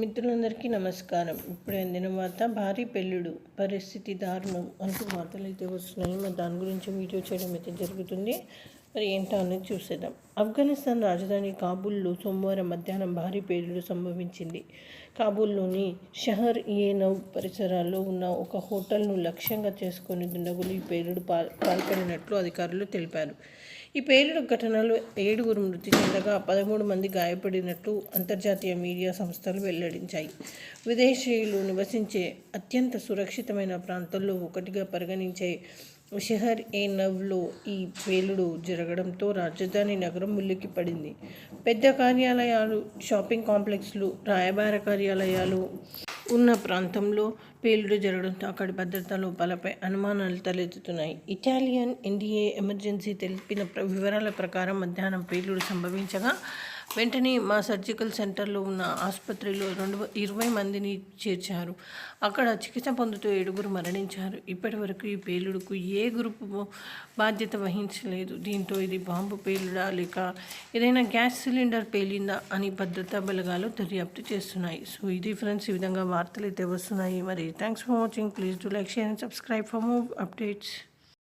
మిత్రులందరికీ నమస్కారం. ఇప్పుడు అందిన వార్త భారీ పెళ్ళుడు పరిస్థితి దారుణం అంటూ వార్తలు అయితే వస్తున్నాయి. మరి దాని గురించి వీడియో చేయడం అయితే జరుగుతుంది. మరి ఏంటో అనేది చూసేద్దాం. ఆఫ్ఘనిస్తాన్ రాజధాని కాబూల్లో సోమవారం మధ్యాహ్నం భారీ పేలుడు సంభవించింది. కాబూల్లోని షహర్ ఏ నవ్ పరిసరాల్లో ఉన్న ఒక హోటల్ను లక్ష్యంగా చేసుకుని దుండగులు ఈ పేలుడు పాల్ పాల్పడినట్లు అధికారులు తెలిపారు. ఈ పేలుడు ఘటనలో ఏడుగురు మృతి చెందగా పదమూడు మంది గాయపడినట్లు అంతర్జాతీయ మీడియా సంస్థలు వెల్లడించాయి. విదేశీయులు నివసించే అత్యంత సురక్షితమైన ప్రాంతాల్లో ఒకటిగా పరిగణించే షహర్ ఏ నవ్లో ఈ పేలుడు జరగడంతో రాజధాని నగరం ఉలిక్కి పడింది. పెద్ద కార్యాలయాలు షాపింగ్ కాంప్లెక్స్లు రాయబార కార్యాలయాలు ఉన్న ప్రాంతంలో పేలుడు జరగడంతో అక్కడి భద్రతా లోపాలపై అనుమానాలు తలెత్తుతున్నాయి. ఇటాలియన్ ఎన్డీఏ ఎమర్జెన్సీ తెలిపిన ప్ర- వివరాల ప్రకారం మధ్యాహ్నం పేలుడు సంభవించగా వెంటనే మా సర్జికల్ సెంటర్లో ఉన్న ఆసుపత్రిలో రెండు ఇరవై మందిని చేర్చారు. అక్కడ చికిత్స పొందుతూ ఏడుగురు మరణించారు. ఇప్పటి వరకు ఈ పేలుడుకు ఏ గ్రూపు బాధ్యత వహించలేదు. దీంతో ఇది బాంబు పేలుడా లేక ఏదైనా గ్యాస్ సిలిండర్ పేలిందా అని భద్రతా బలగాలు దర్యాప్తు చేస్తున్నాయి. సో ఇది ఫ్రెండ్స్ ఈ విధంగా వార్తలు అయితే వస్తున్నాయి. మరి thanks for watching please to like share and subscribe for more updates